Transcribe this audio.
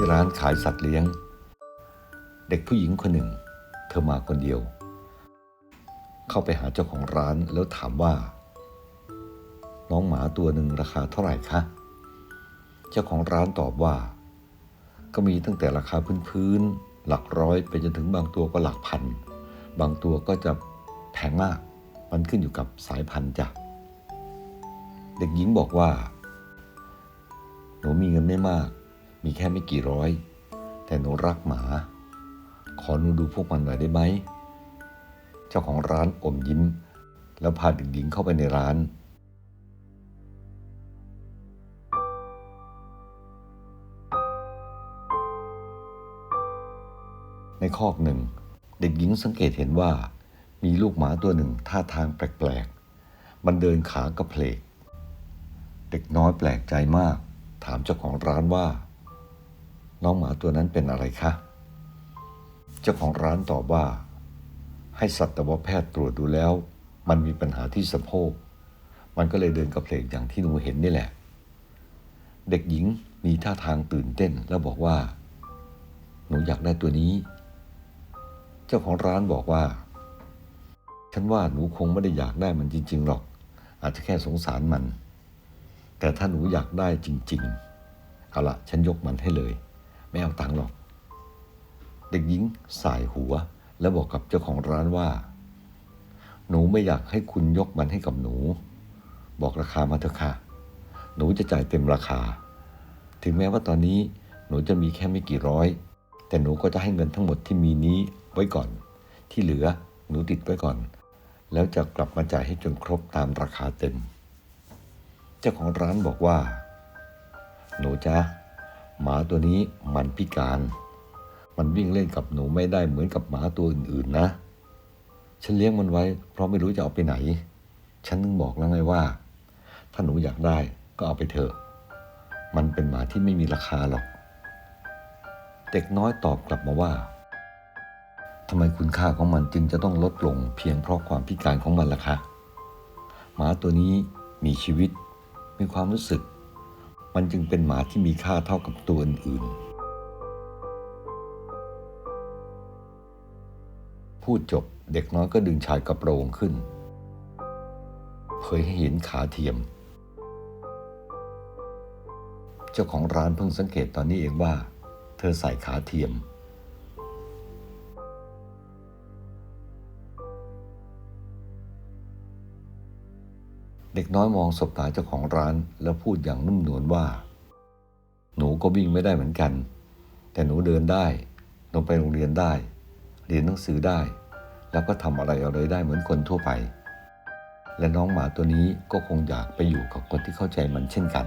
ที่ร้านขายสัตว์เลี้ยง เด็กผู้หญิงคนหนึ่ง เธอมาคนเดียว เข้าไปหาเจ้าของร้านแล้วถามว่า น้องหมาตัวหนึ่งราคาเท่าไหร่คะ เจ้าของร้านตอบว่า ก็มีตั้งแต่ราคาพื้นๆหลักร้อยไปจนถึงบางตัวก็หลักพัน บางตัวก็จะแพงมาก มันขึ้นอยู่กับสายพันธุ์จ้ะเด็กหญิงบอกว่า หนูมีเงินไม่มาก มีแค่ไม่กี่ร้อย แต่หนูรักหมา ขอหนูดูพวกมันหน่อยได้ไหม เจ้าของร้านอมยิ้ม แล้วพาเด็กหญิงเข้าไปในร้าน ในคอกหนึ่ง เด็กหญิงสังเกตเห็นว่า มีลูกหมาตัวหนึ่งท่าทางแปลกๆ มันเดินขากระเพลก เด็กน้อยแปลกใจมาก ถามเจ้าของร้านว่า น้องหมาตัวนั้นเป็นอะไรคะ เจ้าของร้านตอบว่า ให้สัตวแพทย์ตรวจดูแล้ว มันมีปัญหาที่สะโพก มันก็เลยเดินกระเพลกอย่างที่หนูเห็นนี่แหละ เด็กหญิงมีท่าทางตื่นเต้นแล้วบอกว่า หนูอยากได้ตัวนี้ เจ้าของร้านบอกว่า ฉันว่าหนูคงไม่ได้อยากได้มันจริง ๆ หรอก อาจจะแค่สงสารมัน แต่ถ้าหนูอยากได้จริง ๆ เอาละฉันยกมันให้เลย ไม่เอาตังค์หรอก เด็กหญิงสายหัว แล้วบอกกับเจ้าของร้านว่า หนูไม่อยากให้คุณยกมันให้กับหนู บอกราคามาเถอะค่ะ หนูจะจ่ายเต็มราคา ถึงแม้ว่าตอนนี้หนูจะมีแค่ไม่กี่ร้อย แต่หนูก็จะให้เงินทั้งหมดที่มีนี้ไว้ก่อน ที่เหลือหนูติดไว้ก่อน แล้วจะกลับมาจ่ายให้จนครบตามราคาเต็ม เจ้าของร้านบอกว่า หนูจ๊ะ หมาตัวนี้มันพิการ มันวิ่งเล่นกับหนูไม่ได้เหมือนกับหมาตัวอื่นๆนะ ฉันเลี้ยงมันไว้ เพราะไม่รู้จะเอาไปไหน ฉันนึงบอกแล้วไงว่า ถ้าหนูอยากได้ก็เอาไปเถอะ มันเป็นหมาที่ไม่มีราคาหรอก เด็กน้อยตอบกลับมาว่าทำไมคุณค่าของมันจึงจะต้องลดลงเพียงเพราะความพิการของมันล่ะคะ หมาตัวนี้มีชีวิต มีความรู้สึก มันจึงเป็นหมาที่มีค่าเท่ากับตัวอื่นๆ พูดจบเด็กน้อยก็ดึงชายกระโปรงขึ้น เผยให้เห็นขาเทียม เจ้าของร้านเพิ่งสังเกตตอนนี้เองว่า เธอใส่ขาเทียม เด็กน้อยมองสบตาเจ้าของร้าน แล้วพูดอย่างนุ่มนวลว่า หนูก็วิ่งไม่ได้เหมือนกัน แต่หนูเดินได้ หนูไปโรงเรียนได้ เรียนหนังสือได้ แล้วก็ทำอะไรอะไรได้เหมือนคนทั่วไป และน้องหมาตัวนี้ก็คงอยากไปอยู่กับคนที่เข้าใจมันเช่นกัน